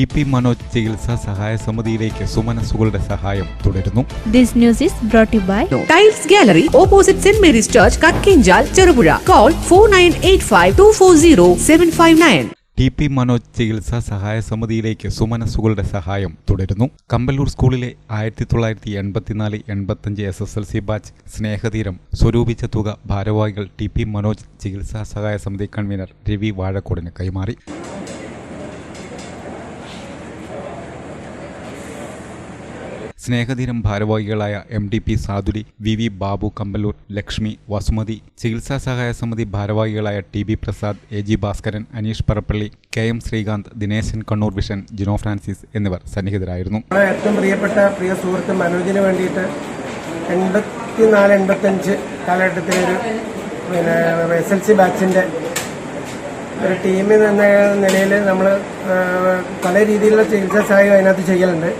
T P Manoj ചികിത്സാ സഹായ സമിതിയിലേക്ക് സുമനസുകളുടെ സഹായം തുടരുന്നു. This news is brought you by tiles gallery opposite Saint Mary's church Kakkinchal Cherupuzha call four nine eight five two four zero seven five nine T P Manoj ചികിത്സാ സഹായ സമിതിയിലേക്ക് സുമനസുകളുടെ സഹായം തുടരുന്നു. കമ്പല്ലൂർ സ്കൂളിലെ ആയിരത്തി തൊള്ളായിരത്തി എൺപത്തിനാല് എൺപത്തഞ്ച് S S L C batch Snehatheeram സ്വരൂപിച്ച തുക ഭാരവാഹികൾ ടി പി മനോജ് ചികിത്സാ സഹായ സമിതി കൺവീനർ രവി വാഴക്കോടിന് കൈമാറി. സ്നേഹതീരം ഭാരവാഹികളായ M D P Sadhuri V V Babu Kamballoor Lakshmi Vasumathi ചികിത്സാ സഹായ സമിതി ഭാരവാഹികളായ T B Prasad A G Bhaskaran Aneesh Parappally K M Sreekanth Dineshan Kannur vision Jino Francis എന്നിവർ സന്നിഹിതരായിരുന്നു. ഏറ്റവും പ്രിയപ്പെട്ട പ്രിയ സുഹൃത്ത് മനോജിന് വേണ്ടിയിട്ട് എൺപത്തിനാല് എൺപത്തഞ്ച് കാലഘട്ടത്തിലൊരു പിന്നെ എസ് എൽ സി ഒരു ടീമിൽ നിന്ന നിലയിൽ നമ്മൾ പല രീതിയിലുള്ള ചികിത്സാ സഹായം അതിനകത്ത് ചെയ്യലുണ്ട്.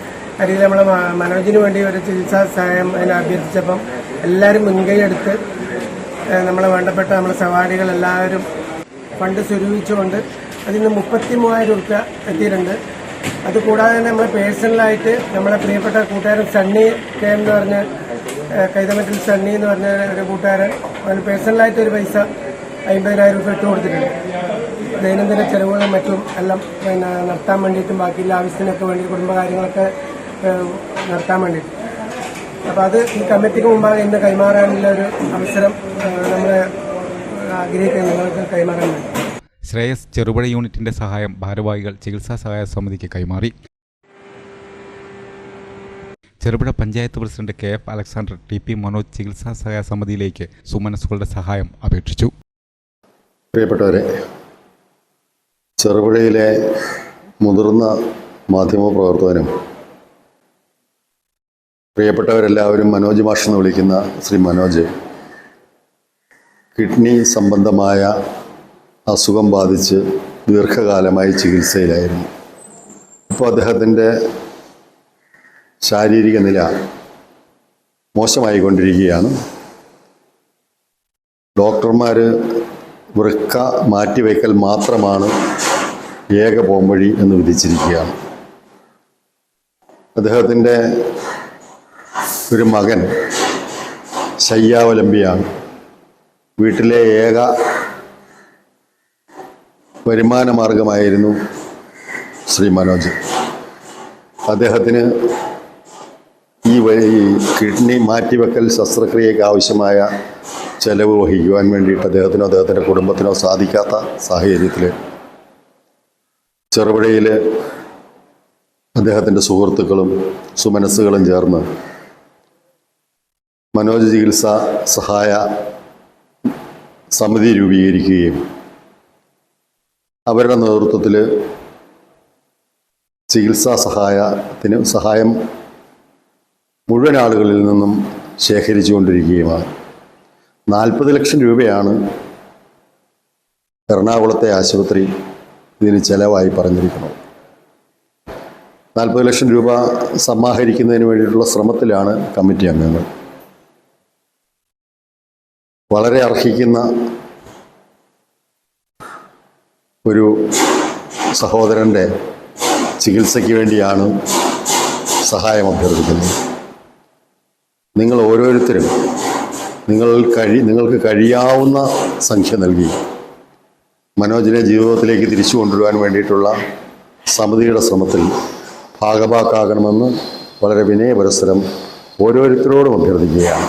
രീതിയിൽ നമ്മൾ മനോജിന് വേണ്ടി ഒരു ചികിത്സാ സഹായം അതിനെ അഭ്യർത്ഥിച്ചപ്പം എല്ലാവരും മുൻകൈ എടുത്ത് നമ്മളെ വേണ്ടപ്പെട്ട നമ്മളെ സവാരികൾ എല്ലാവരും ഫണ്ട് സ്വരൂപിച്ചുകൊണ്ട് അതിൽ നിന്ന് മുപ്പത്തി മൂവായിരം റുപ്യ എത്തിയിട്ടുണ്ട്. അതുകൂടാതെ തന്നെ നമ്മൾ പേഴ്സണലായിട്ട് നമ്മളെ പ്രിയപ്പെട്ട കൂട്ടുകാരൻ സണ്ണി കെ എന്ന് പറഞ്ഞ കൈതമറ്റിൽ സണ്ണി എന്ന് പറഞ്ഞ ഒരു കൂട്ടുകാരൻ അവന് പേഴ്സണലായിട്ട് ഒരു പൈസ അമ്പതിനായിരം രൂപ ഇട്ട് കൊടുത്തിട്ടുണ്ട്. ദൈനംദിന ചെലവുകളും മറ്റും എല്ലാം പിന്നെ നടത്താൻ വേണ്ടിയിട്ടും ബാക്കിയുള്ള ആവശ്യത്തിനൊക്കെ വേണ്ടി കുടുംബകാര്യങ്ങളൊക്കെ നടത്താൻ വേണ്ടിയിട്ട്. അപ്പോൾ അത് ഈ കമ്മിറ്റിക്ക് മുമ്പാകെ ഇന്ന് കൈമാറാനുള്ള ഒരു അവസരം നമ്മൾ ആഗ്രഹിക്കുന്നത് നിങ്ങൾക്ക് കൈമാറാൻ വേണ്ടി. ശ്രേയസ് ചെറുപുഴ യൂണിറ്റിന്റെ സഹായം ഭാരവാഹികൾ ചികിത്സാ സഹായ സമിതിക്ക് കൈമാറി. Cherupuzha panchayat president K F Alexander T P Manoj ചികിത്സാ സഹായ സമിതിയിലേക്ക് സുമനസുകളുടെ സഹായം അപേക്ഷിച്ചു. പ്രിയപ്പെട്ടവരെ ചെറുപുഴയിലെ മുതിർന്ന മാധ്യമപ്രവർത്തകനും പ്രിയപ്പെട്ടവരെല്ലാവരും മനോജ് മാഷ് എന്ന് വിളിക്കുന്ന ശ്രീ മനോജ്. കിഡ്നി സംബന്ധമായ അസുഖം ബാധിച്ച് ദീർഘകാലമായി ചികിത്സയിലായിരുന്നു. ഇപ്പോൾ അദ്ദേഹത്തിന്റെ ശാരീരിക നില മോശമായിക്കൊണ്ടിരിക്കുകയാണ്. ഡോക്ടർമാർ വൃക്ക മാറ്റിവെക്കൽ മാത്രമാണ് ഏക പോംവഴി എന്ന് വിധിച്ചിരിക്കുകയാണ്. അദ്ദേഹത്തിന്റെ ഒരു മകൻ ശയ്യാവലംബിയാണ് വീട്ടിലെ ഏക വരുമാന മാർഗമായിരുന്നു ശ്രീ മനോജ്. അദ്ദേഹത്തിന് ഈ കിഡ്നി മാറ്റിവെക്കൽ ശസ്ത്രക്രിയയ്ക്ക് ആവശ്യമായ ചെലവ് വഹിക്കുവാൻ വേണ്ടിയിട്ട് അദ്ദേഹത്തിനോ അദ്ദേഹത്തിന്റെ കുടുംബത്തിനോ സാധിക്കാത്ത സാഹചര്യത്തിൽ ചെറുപുഴയിൽ അദ്ദേഹത്തിന്റെ സുഹൃത്തുക്കളും സുമനസ്സുകളും ചേർന്ന് മനോജ് ചികിത്സ സഹായ സമിതി രൂപീകരിക്കുകയും അവരുടെ നേതൃത്വത്തിൽ ചികിത്സാ സഹായത്തിന് സഹായം മുഴുവൻ ആളുകളിൽ നിന്നും ശേഖരിച്ചുകൊണ്ടിരിക്കുകയുമാണ് നാൽപ്പത് ലക്ഷം രൂപയാണ് എറണാകുളത്തെ ആശുപത്രി ഇതിന് ചെലവായി പറഞ്ഞിരിക്കുന്നത്. നാൽപ്പത് ലക്ഷം രൂപ സമാഹരിക്കുന്നതിന് വേണ്ടിയിട്ടുള്ള ശ്രമത്തിലാണ് കമ്മിറ്റി അംഗങ്ങൾ. വളരെ അർഹിക്കുന്ന ഒരു സഹോദരന്റെ ചികിത്സയ്ക്ക് വേണ്ടിയാണ് സഹായം അഭ്യർത്ഥിക്കുന്നത്. നിങ്ങൾ ഓരോരുത്തരും നിങ്ങൾ കഴി നിങ്ങൾക്ക് കഴിയാവുന്ന സംഖ്യ നൽകി മനോജിനെ ജീവിതത്തിലേക്ക് തിരിച്ചു കൊണ്ടുവരുവാൻ വേണ്ടിയിട്ടുള്ള സമിതിയുടെ ശ്രമത്തിൽ ഭാഗഭാക്കാകണമെന്ന് വളരെ വിനയപുരസരം ഓരോരുത്തരോടും അഭ്യർത്ഥിക്കുകയാണ്.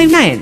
nine